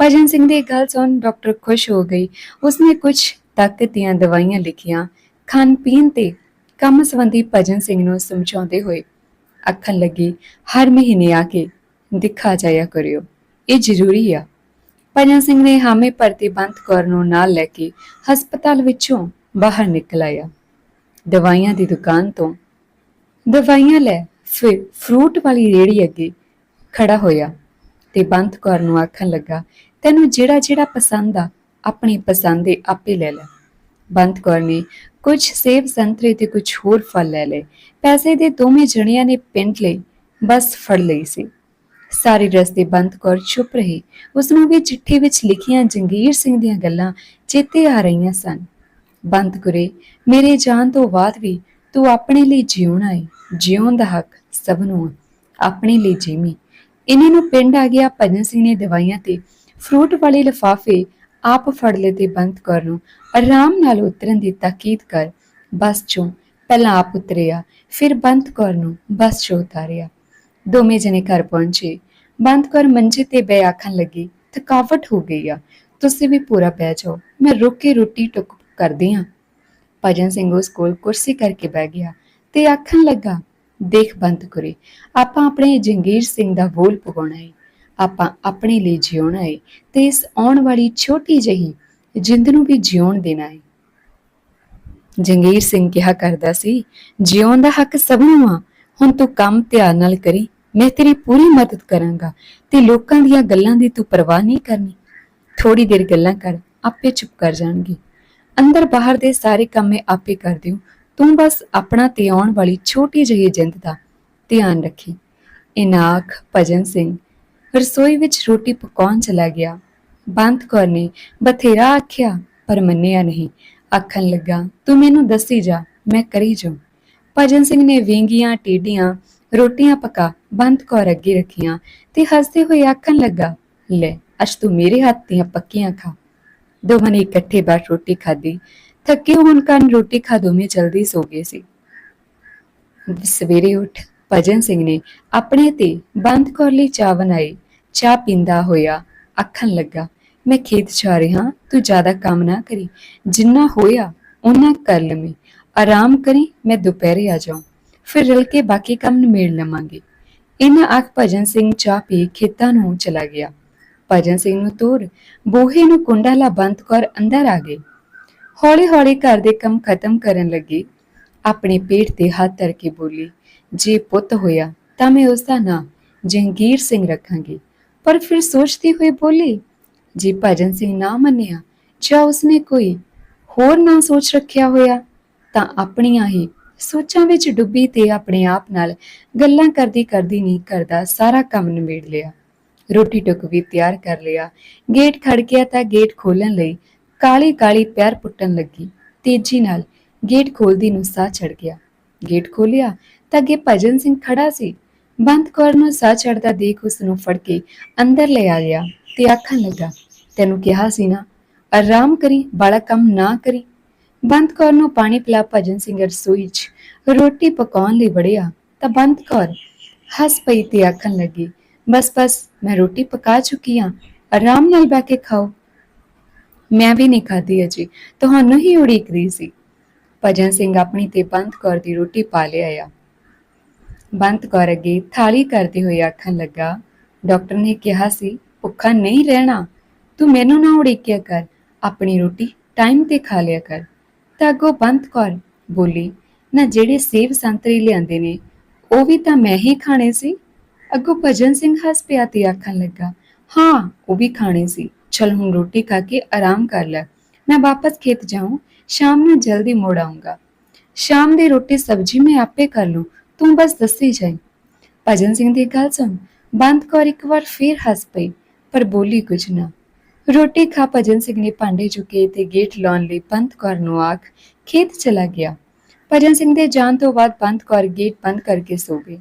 ਭਜਨ ਸਿੰਘ ਦੀ ਗੱਲ ਸੁਣ ਡਾਕਟਰ ਖੁਸ਼ ਹੋ ਗਈ। ਉਸਨੇ ਕੁਝ ਤਾਕਤ ਦੀਆਂ ਦਵਾਈਆਂ ਲਿਖੀਆਂ। ਖਾਣ ਪੀਣ ਤੇ ਕੰਮ ਸੰਬੰਧੀ ਭਜਨ ਸਿੰਘ ਨੂੰ ਸਮਝਾਉਂਦੇ ਹੋਏ ਆਖਣ ਲੱਗੀ ਹਰ ਮਹੀਨੇ ਆ ਕੇ ਦਿਖਾ ਜਾਇਆ ਕਰਿਓ ਇਹ ਜ਼ਰੂਰੀ ਆ ਭਜਨ ਸਿੰਘ ਨੇ ਹਾਮੇ ਭਰਤੀ ਬੰਦ ਕੌਰ ਨੂੰ ਨਾਲ ਲੈ ਕੇ ਹਸਪਤਾਲ ਵਿੱਚੋਂ ਬਾਹਰ ਨਿਕਲ ਆਇਆ ਦਵਾਈਆਂ ਦੀ ਦੁਕਾਨ ਤੋਂ ਦਵਾਈਆਂ ਲੈ ਫਿਰ ਫਰੂਟ ਵਾਲੀ ਰੇੜੀ ਅੱਗੇ ਖੜਾ ਹੋਇਆ ਤੇ ਬੰਦ ਕੌਰ ਨੂੰ ਆਖਣ ਲੱਗਾ ਤੈਨੂੰ ਜਿਹੜਾ ਜਿਹੜਾ ਪਸੰਦ ਆ ਆਪਣੀ ਪਸੰਦ ਦੇ ਆਪੇ ਲੈ ਲੈ ਬੰਦ ਕੌਰ ਨੇ ਕੁਝ ਸੇਬ ਸੰਤਰੇ ਤੇ ਕੁਝ ਹੋਰ ਫਲ ਲੈ ਲਏ। ਪੈਸੇ ਦੇ ਦੋਵੇਂ ਜਣਿਆਂ ਨੇ ਪਿੰਡ ਲਈ ਬਸ ਫੜ ਲਈ ਸੀ। ਸਾਰੇ ਰਸਤੇ ਬੰਦ ਕੌਰ ਚੁੱਪ ਰਹੀ। ਉਸ ਨੂੰ ਵੀ ਚਿੱਠੀ ਵਿੱਚ ਲਿਖੀਆਂ ਜੰਗੀਰ ਸਿੰਘ ਦੀਆਂ ਗੱਲਾਂ ਚੇਤੇ ਆ ਰਹੀਆਂ ਸਨ। ਬੰਦ ਕਰੇ, ਮੇਰੇ ਜਾਣ ਤੋਂ ਬਾਅਦ ਵੀ ਤੂੰ ਆਪਣੇ ਲਈ ਜਿਉਣਾ ਹੈ ਜਿਉਣ ਦਾ ਹੱਕ ਸਭ ਨੂੰ ਹੈ ਆਪਣੇ ਲਈ ਜੀਵੀ। ਇਹਨਾਂ ਨੂੰ ਪਿੰਡ ਆ ਗਿਆ ਭਜਨ ਸਿੰਘ ਨੇ ਦਵਾਈਆਂ ਤੇ ਫਰੂਟ ਵਾਲੇ ਲਿਫਾਫੇ ਆਪ ਫੜ ਲਏ ਤੇ ਬੰਦ ਕਰ ਨੂੰ ਆਰਾਮ ਨਾਲ ਉਤਰਨ ਦੀ ਤਾਕੀਦ ਕਰ। ਬੱਸ ਚੋਂ ਪਹਿਲਾਂ ਆਪ ਉਤਰਿਆ, ਫਿਰ ਬੰਦ ਕੌਰ ਨੂੰ ਬੱਸ ਚੋਂ ਉਤਾਰਿਆ। ਦੋਵੇਂ ਜਣੇ ਘਰ ਪਹੁੰਚੇ। ਬੰਦ ਕੌਰ ਮੰਜੇ ਤੇ ਬੈ ਆਖਣ ਲੱਗੀ, ਥਕਾਵਟ ਹੋ ਗਈ ਆ। ਤੁਸੀਂ ਵੀ ਪੂਰਾ ਪੈ ਜਾਓ, ਮੈਂ ਰੁਕ ਕੇ ਰੋਟੀ ਟੁੱਕ ਕਰਦੀ ਆ। ਭਜਨ ਸਿੰਘ ਉਸ ਕੋਲ ਕੁਰਸੀ ਕਰਕੇ ਬਹਿ ਗਿਆ ਤੇ ਆਖਣ ਲੱਗਾ, ਦੇਖ ਬੰਦ ਕਰੇ, ਆਪਾਂ ਆਪਣੇ ਜੰਗੀਰ ਸਿੰਘ ਦਾ ਬੋਲ ਪਗਾਉਣਾ ਹੈ ਆਪਾਂ ਆਪਣੇ ਲਈ ਜਿਉਣਾ ਹੈ ਤੇ ਇਸ ਆਉਣ ਵਾਲੀ ਛੋਟੀ ਜਹੀ ਜਿੰਦ ਨੂੰ ਵੀ ਜਿਉਣ ਦੇਣਾ ਹੈ ਜੰਗੀਰ ਸਿੰਘ ਕਿਹਾ ਕਰਦਾ ਸੀ, ਜਿਉਣ ਦਾ ਹੱਕ ਸਭ ਨੂੰ ਆ। ਹੁਣ ਤੂੰ ਕੰਮ ਧਿਆਨ ਨਾਲ ਕਰੀ, ਮੈਂ ਤੇਰੀ ਪੂਰੀ ਮਦਦ ਕਰਾਂਗਾ ਤੇ ਲੋਕਾਂ ਦੀਆਂ ਗੱਲਾਂ ਦੀ ਤੂੰ ਪਰਵਾਹ ਨਹੀਂ ਕਰਨੀ। ਥੋੜੀ ਦੇਰ ਗੱਲਾਂ ਕਰ, ਆਪੇ ਚੁੱਪ ਕਰ ਜਾਣਗੇ। ਅੰਦਰ ਬਾਹਰ ਦੇ ਸਾਰੇ ਕੰਮ ਮੈਂ ਆਪੇ ਕਰ ਦਿਉ। ਤੂੰ ਬਸ ਆਪਣਾ ਤੇ ਆਉਣ ਵਾਲੀ ਛੋਟੀ ਜਿਹੀ ਜਿੰਦ ਦਾ ਧਿਆਨ ਰੱਖੀ। ਇਨਾਖ ਭਜਨ ਸਿੰਘ ਰਸੋਈ ਵਿੱਚ ਰੋਟੀ ਪਕਾਉਣ ਚਲਾ ਗਿਆ। ਬੰਤ ਕੌਰ ਨੇ ਬਥੇਰਾ ਆਖਿਆ, ਪਰ ਮੰਨਿਆ ਨਹੀਂ। ਆਖਣ ਲੱਗਾ, ਤੂੰ ਮੈਨੂੰ ਦੱਸੀ ਜਾ, ਮੈਂ ਕਰੀ ਜਾ ਭਜਨ ਸਿੰਘ ਨੇ ਵੇਂਗੀਆਂ ਟੇਡੀਆਂ ਰੋਟੀਆਂ ਪਕਾ ਬੰਤ ਕੌਰ ਅੱਗੇ ਰੱਖੀਆਂ ਤੇ ਹੱਸਦੇ ਹੋਏ ਆਖਣ ਲੱਗਾ, ਲੈ, ਅੱਜ ਤੂੰ ਮੇਰੇ ਹੱਥ ਦੀਆਂ ਪੱਕੀਆਂ ਖਾ। ਦੋਵਾਂ ਨੇ ਇਕੱਠੇ ਬੈਠ ਰੋਟੀ ਖਾਧੀ। ਥੱਕੇ ਹੋਣ ਕਾਰਨ ਰੋਟੀ ਖਾ ਦੋਵੇਂ ਜਲਦੀ ਸੋ ਗਏ ਸੀ। ਸਵੇਰੇ ਉੱਠ ਭਜਨ ਸਿੰਘ ਨੇ ਆਪਣੇ ਤੇ ਬੰਦ ਕੌਰ ਲਈ ਚਾਹ ਬਣਾਈ। ਚਾਹ ਪੀਂਦਾ ਹੋਇਆ ਅੱਖਾਂ ਲੱਗਾ, ਮੈਂ ਖੇਤ ਜਾ ਰਿਹਾ, ਤੂੰ ਜ਼ਿਆਦਾ ਕੰਮ ਨਾ ਕਰੀ। ਜਿੰਨਾ ਹੋਇਆ ਉਹਨਾਂ ਕਰ ਲਵੇਂ। ਆਰਾਮ ਕਰੀ, ਮੈਂ ਦੁਪਹਿਰੇ ਆ ਜਾਉਂ। ਫਿਰ ਰਲ ਕੇ ਬਾਕੀ ਕੰਮ ਨਿਮੇੜ ਲਵਾਂਗੇ। ਇਹਨਾਂ ਆਖ ਭਜਨ ਸਿੰਘ ਚਾਹ ਪੀ ਖੇਤਾਂ ਨੂੰ ਚਲਾ ਗਿਆ। ਭਜਨ ਸਿੰਘ ਨੂੰ ਤੋਰ ਬੋਹੇ ਨੂੰ ਕੁੰਡਾ ਲਾ ਬੰਦ ਕਰ ਅੰਦਰ ਆ ਗਏ ਹੌਲੀ ਹੌਲੀ ਘਰ ਦੇ ਕੰਮ ਖਤਮ ਕਰਨ ਲੱਗੇ। ਆਪਣੇ ਪੇਟ ਤੇ ਹੱਥ ਧਰ ਕੇ ਬੋਲੀ ਜੇ ਪੁੱਤ ਹੋਇਆ ਤਾਂ ਮੈਂ ਉਸ ਦਾ ਨਾਂ ਜਹੰਗੀਰ ਸਿੰਘ ਰੱਖਾਂਗੀ। ਪਰ ਫਿਰ ਸੋਚਦੀ ਹੋਈ ਬੋਲੀ, ਜੇ ਭਜਨ ਸਿੰਘ ਨਾ ਮੰਨਿਆ ਜਾਂ ਉਸਨੇ ਕੋਈ ਹੋਰ ਨਾ ਸੋਚ ਰੱਖਿਆ ਹੋਇਆ, ਤਾਂ ਆਪਣੀਆਂ ਹੀ ਸੋਚਾਂ ਵਿੱਚ ਡੁੱਬੀ ਤੇ ਆਪਣੇ ਆਪ ਨਾਲ ਗੱਲਾਂ ਕਰਦੀ ਕਰਦੀ ਨਹੀਂ ਕਰਦਾ ਸਾਰਾ ਕੰਮ ਨਿਬੇੜ ਲਿਆ। ਰੋਟੀ ਟੁੱਕ ਵੀ ਤਿਆਰ ਕਰ ਲਿਆ। ਗੇਟ ਖੜਕਿਆ ਤਾਂ ਗੇਟ ਖੋਲਣ ਲਈ ਕਾਲੀ ਕਾਲੀ ਪੈਰ ਪੁੱਟਣ ਲੱਗੀ। ਤੇਜ਼ੀ ਨਾਲ ਗੇਟ ਖੋਲਦੀ ਨੂੰ ਸਾਹ ਚੜ ਗਿਆ। ਗੇਟ ਖੋਲਿਆ ਤਾਂ ਅੱਗੇ ਭਜਨ ਸਿੰਘ ਖੜਾ ਸੀ ਬੰਦ ਕੌਰ ਨੂੰ ਸਾਹ ਚੜਦਾ ਦੇਖ ਉਸ ਨੂੰ ਫੜ ਕੇ ਅੰਦਰ ਲੈ ਆ ਗਿਆ ਤੇ ਆਖਣ ਲੱਗਾ ਤੈਨੂੰ ਕਿਹਾ ਸੀ ਨਾ ਆਰਾਮ ਕਰੀ ਬਾਲਾ ਕੰਮ ਨਾ ਕਰੀ ਬੰਦ ਕੌਰ ਨੂੰ ਪਾਣੀ ਪਿਲਾ ਭਜਨ ਸਿੰਘ ਰਸੋਈ 'ਚ ਰੋਟੀ ਪਕਾਉਣ ਲਈ ਵੜਿਆ ਤਾਂ ਬੰਦ ਕੌਰ ਹੱਸ ਪਈ ਤੇ ਆਖਣ ਲੱਗੀ ਬਸ ਬਸ ਮੈਂ ਰੋਟੀ ਪਕਾ ਚੁੱਕੀ ਹਾਂ ਆਰਾਮ ਨਾਲ ਬੈ ਕੇ ਖਾਓ ਮੈਂ ਵੀ ਨਹੀਂ ਖਾਧੀ ਅਜੇ ਤੁਹਾਨੂੰ ਹੀ ਉਡੀਕ ਰਹੀ ਸੀ ਭਜਨ ਸਿੰਘ ਆਪਣੀ ਤੇ ਬੰਦ ਕੌਰ ਦੀ ਰੋਟੀ ਪਾ ਲਿਆ ਬੰਤ ਕੌਰ ਅੱਗੇ ਥਾਲੀ ਕਰਦੇ ਹੋਏ ਆਖਣ ਲੱਗਾ, ਡਾਕਟਰ ਨੇ ਕਿਹਾ ਸੀ, ਭੁੱਖਾ ਨਹੀਂ ਰਹਿਣਾ। ਤੂੰ ਮੈਨੂੰ ਨਾ ਉਡੀਕਿਆ ਕਰ, ਆਪਣੀ ਰੋਟੀ ਟਾਈਮ ਤੇ ਖਾ ਲਿਆ ਕਰ। ਤਾਂ ਅੱਗੋਂ ਬੰਦ ਕੌਰ ਬੋਲੀ, ਨਾ ਜਿਹੜੇ ਸੇਬ ਸੰਤਰੀ ਲਿਆਂਦੇ ਨੇ, ਉਹ ਵੀ ਤਾਂ ਮੈਂ ਹੀ ਖਾਣੇ ਸੀ? ਅੱਗੋਂ ਭਜਨ ਸਿੰਘ ਹੱਸ ਪਿਆ ਤੇ ਆਖਣ ਲੱਗਾ, ਹਾਂ, ਉਹ ਵੀ ਖਾਣੇ ਸੀ। ਚਲ ਹੁਣ ਰੋਟੀ ਖਾ ਕੇ ਆਰਾਮ ਕਰ ਲੈ। ਮੈਂ ਵਾਪਸ ਖੇਤ ਜਾਊਂ, ਸ਼ਾਮ ਨੂੰ ਜਲਦੀ ਮੋੜ ਆਊਂਗਾ। ਸ਼ਾਮ ਦੀ ਰੋਟੀ ਸਬਜ਼ੀ ਮੈਂ ਆਪੇ ਕਰ ਲੂੰ ਤੂੰ ਬਸ ਦੱਸੀ ਜਾਈ ਭਜਨ ਸਿੰਘ ਦੀ ਗੱਲ ਸੁਣ ਬੰਦ ਕੌਰ ਇੱਕ ਵਾਰ ਫੇਰ ਹੱਸ ਪਈ ਪਰ ਬੋਲੀ ਕੁਝ ਨਾ ਰੋਟੀ ਖਾ ਭਜਨ ਸਿੰਘ ਨੇ ਭਾਂਡੇ ਚੁੱਕੇ ਤੇ ਗੇਟ ਲਾਉਣ ਲਈ ਬੰਦ ਕੌਰ ਨੂੰ ਆਖ ਖੇਤ ਚਲਾ ਗਿਆ ਭਜਨ ਸਿੰਘ ਦੇ ਜਾਣ ਤੋਂ ਬਾਅਦ ਬੰਦ ਕੌਰ ਗੇਟ ਬੰਦ ਕਰਕੇ ਸੋ ਗਈ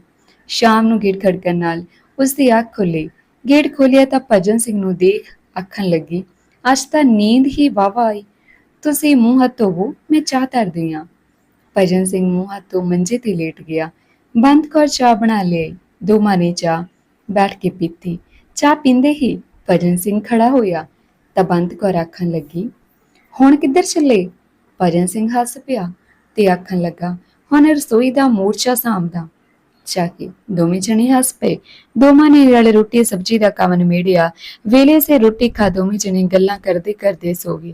ਸ਼ਾਮ ਨੂੰ ਗੇਟ ਖੜਕਣ ਨਾਲ ਉਸ ਦੀ ਅੱਖ ਖੁੱਲੀ ਗੇਟ ਖੋਲਿਆ ਤਾਂ ਭਜਨ ਸਿੰਘ ਨੂੰ ਦੇਖ ਅੱਖਾਂ ਲੱਗੀ ਅੱਜ ਤਾਂ ਨੀਂਦ ਹੀ ਵਾਵਾ ਆਈ ਤੁਸੀਂ ਮੂੰਹ ਹੱਥ ਧੋਵੋ ਮੈਂ ਚਾਹ ਧਰਦੀ ਹਾਂ ਭਜਨ ਸਿੰਘ ਮੂੰਹ ਹੱਥ ਤੋਂ ਮੰਜੇ ਤੇ ਲੇਟ ਗਿਆ ਬੰਦ ਕੌਰ ਚਾਹ ਬਣਾ ਲਈ ਦੋਵਾਂ ਨੇ ਚਾਹ ਬੈਠ ਕੇ ਪੀਤੀ। ਚਾਹ ਪੀਂਦੇ ਹੀ ਭਜਨ ਸਿੰਘ ਖੜਾ ਹੋਇਆ। ਤਾਂ ਬੰਦ ਕੌਰ ਆਖਣ ਲੱਗੀ, ਹੁਣ ਕਿੱਧਰ ਚੱਲੇ? ਭਜਨ ਸਿੰਘ ਹੱਸ ਪਿਆ ਤੇ ਆਖਣ ਲੱਗਾ, ਹੁਣ ਰਸੋਈ ਦਾ ਮੋਰਚਾ ਸਾਂਭਦਾ। ਜਾ ਕੇ ਦੋਵੇਂ ਜਣੇ ਹੱਸ ਪਏ। ਦੋਵਾਂ ਨੇ ਰਲ ਰੋਟੀ ਸਬਜ਼ੀ ਦਾ ਕੰਮ ਨਿਮੇੜਿਆ। ਵੇਲੇ ਸੇ ਰੋਟੀ ਖਾ ਦੋਵੇਂ ਜਣੇ ਗੱਲਾਂ ਕਰਦੇ ਕਰਦੇ ਸੋ ਗਏ।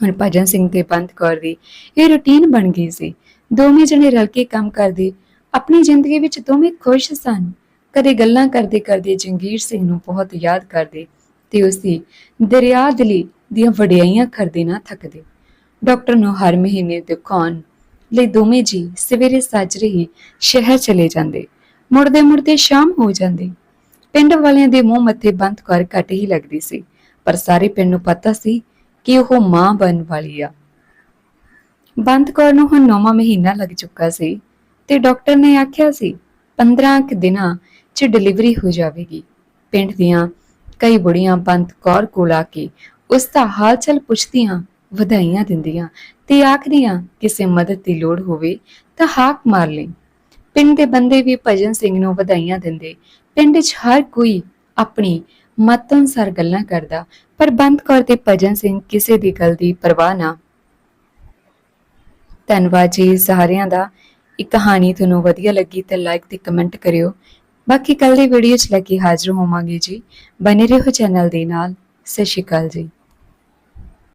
ਹੁਣ ਭਜਨ ਸਿੰਘ ਤੇ ਬੰਦ ਕੌਰ ਦੀ ਇਹ ਰੁਟੀਨ ਬਣ ਗਈ ਸੀ। ਦੋਵੇਂ ਜਣੇ ਰਲ ਕੇ ਕੰਮ ਕਰਦੇ, ਆਪਣੀ ਜ਼ਿੰਦਗੀ ਵਿੱਚ ਦੋਵੇਂ ਖੁਸ਼ ਸਨ। ਕਦੇ ਗੱਲਾਂ ਕਰਦੇ ਕਰਦੇ ਜੰਗੀਰ ਸਿੰਘ ਨੂੰ ਬਹੁਤ ਯਾਦ ਕਰਦੇ ਤੇ ਉਸ ਦੀ ਦਰਿਆ ਦਿਲੀ ਦੀਆਂ ਵਡਿਆਈਆਂ ਕਰਦੇ ਨਾ ਥੱਕਦੇ। ਡਾਕਟਰ ਨੂੰ ਹਰ ਮਹੀਨੇ ਦਿਖਾਉਣ ਲਈ ਦੋਵੇਂ ਜੀ ਸਵੇਰੇ ਸਾਜਰੇ ਹੀ ਸ਼ਹਿਰ ਚਲੇ ਜਾਂਦੇ, ਮੁੜਦੇ ਮੁੜਦੇ ਸ਼ਾਮ ਹੋ ਜਾਂਦੀ। ਪਿੰਡ ਵਾਲਿਆਂ ਦੇ ਮੂੰਹ ਮੱਥੇ ਬੰਦ ਕਰ ਘੱਟ ਹੀ ਲੱਗਦੀ ਸੀ, ਪਰ ਸਾਰੇ ਪਿੰਡ ਨੂੰ ਪਤਾ ਸੀ ਕਿ ਉਹ ਮਾਂ ਬਣ ਵਾਲੀ ਆ। ਬੰਤ ਕੌਰ ਨੂੰ ਹੁਣ ਨੌਵਾਂ ਮਹੀਨਾ ਲੱਗ ਚੁੱਕਾ ਸੀ ਤੇ ਡਾਕਟਰ ਨੇ ਆਖਿਆ ਸੀ 15 ਕੁ ਦਿਨਾਂ 'ਚ ਡਿਲੀਵਰੀ ਹੋ ਜਾਵੇਗੀ। ਪਿੰਡ ਦੀਆਂ ਕਈ ਬੁੜੀਆਂ ਬੰਦ ਕੌਰ ਕੋਲ ਆ ਕੇ ਉਸ ਦਾ ਹਾਲ ਚਾਲ ਪੁੱਛਦੀਆਂ, ਵਧਾਈਆਂ ਦਿੰਦੀਆਂ ਤੇ ਆਖਦੀਆਂ, ਕਿਸੇ ਮਦਦ ਦੀ ਲੋੜ ਹੋਵੇ ਤਾਂ ਹਾਕ ਮਾਰ ਲੈ। ਪਿੰਡ ਦੇ ਬੰਦੇ ਵੀ ਭਜਨ ਸਿੰਘ ਨੂੰ ਵਧਾਈਆਂ ਦਿੰਦੇ। ਪਿੰਡ 'ਚ ਹਰ ਕੋਈ ਆਪਣੀ ਮਤ ਅਨੁਸਾਰ ਗੱਲਾਂ ਕਰਦਾ, ਪਰ ਬੰਦ ਕੌਰ ਤੇ ਭਜਨ ਸਿੰਘ ਕਿਸੇ ਦੀ ਗੱਲ ਦੀ ਪਰਵਾਹ ਨਾ ਧੰਨਵਾਦ ਜੀ ਸਾਰਿਆਂ ਦਾ। ਇਹ ਕਹਾਣੀ ਤੁਹਾਨੂੰ ਵਧੀਆ ਲੱਗੀ ਤਾਂ ਲਾਈਕ ਤੇ ਕਮੈਂਟ ਕਰਿਓ। ਬਾਕੀ ਕੱਲ ਦੀ ਵੀਡੀਓ 'ਚ ਲੈ ਕੇ ਹਾਜ਼ਰ ਹੋਵਾਂਗੇ ਜੀ। ਬਨੇ ਰਹੋ ਚੈਨਲ ਦੇ ਨਾਲ। ਸਤਿ ਸ਼੍ਰੀ ਅਕਾਲ ਜੀ।